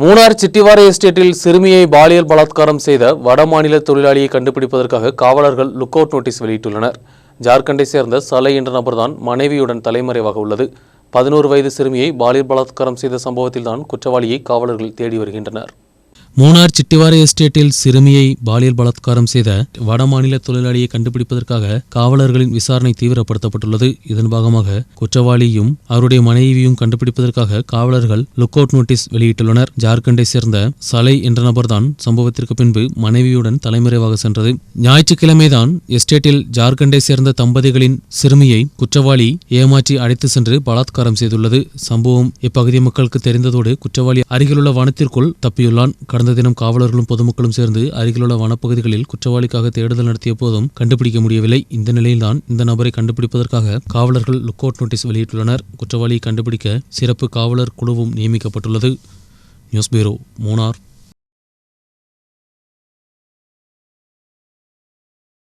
மூணார் சிட்டிவார எஸ்டேட்டில் சிறுமியை பாலியல் பலாத்காரம் செய்த வடமாநில தொழிலாளியை கண்டுபிடிப்பதற்காக காவலர்கள் லுக் அவுட் நோட்டீஸ் வெளியிட்டுள்ளனர். ஜார்க்கண்டை சேர்ந்த சலை என்ற நபர்தான் மனைவியுடன் தலைமறைவாக உள்ளது. பதினோரு வயது சிறுமியை பாலியல் பலாத்காரம் செய்த சம்பவத்தில்தான் குற்றவாளியை காவலர்கள் தேடி வருகின்றனர். மூணார் சிட்டிவார எஸ்டேட்டில் சிறுமியை பாலியல் பலாத்காரம் செய்த வடமாநில தொழிலாளியை கண்டுபிடிப்பதற்காக காவலர்களின் விசாரணை தீவிரப்படுத்தப்பட்டுள்ளது. இதன் பாகமாக குற்றவாளியும் அவருடைய மனைவியும் கண்டுபிடிப்பதற்காக காவலர்கள் லுக் அவுட் நோட்டீஸ் வெளியிட்டுள்ளனர். ஜார்க்கண்டை சேர்ந்த சலை என்ற நபர்தான் சம்பவத்திற்கு பின்பு மனைவியுடன் தலைமறைவாக சென்றது. ஞாயிற்றுக்கிழமைதான் எஸ்டேட்டில் ஜார்க்கண்டை சேர்ந்த தம்பதிகளின் சிறுமியை குற்றவாளி ஏமாற்றி அழைத்து சென்று பலாத்காரம் செய்துள்ளது. சம்பவம் இப்பகுதி மக்களுக்கு தெரிந்ததோடு குற்றவாளி அருகிலுள்ள வனத்திற்குள் தப்பியுள்ளான். கடந்த தினம் காவலர்களும் பொதுமக்களும் சேர்ந்து அருகிலுள்ள வனப்பகுதிகளில் குற்றவாளிக்காக தேடுதல் நடத்திய போதும் கண்டுபிடிக்க முடியவில்லை. இந்த நிலையில்தான் இந்த நபரை கண்டுபிடிப்பதற்காக காவலர்கள் லுக் அவுட் நோட்டீஸ் வெளியிட்டுள்ளனர். குற்றவாளியை கண்டுபிடிக்க சிறப்பு காவலர் குழுவும் நியமிக்கப்பட்டுள்ளது. News bureau Munnar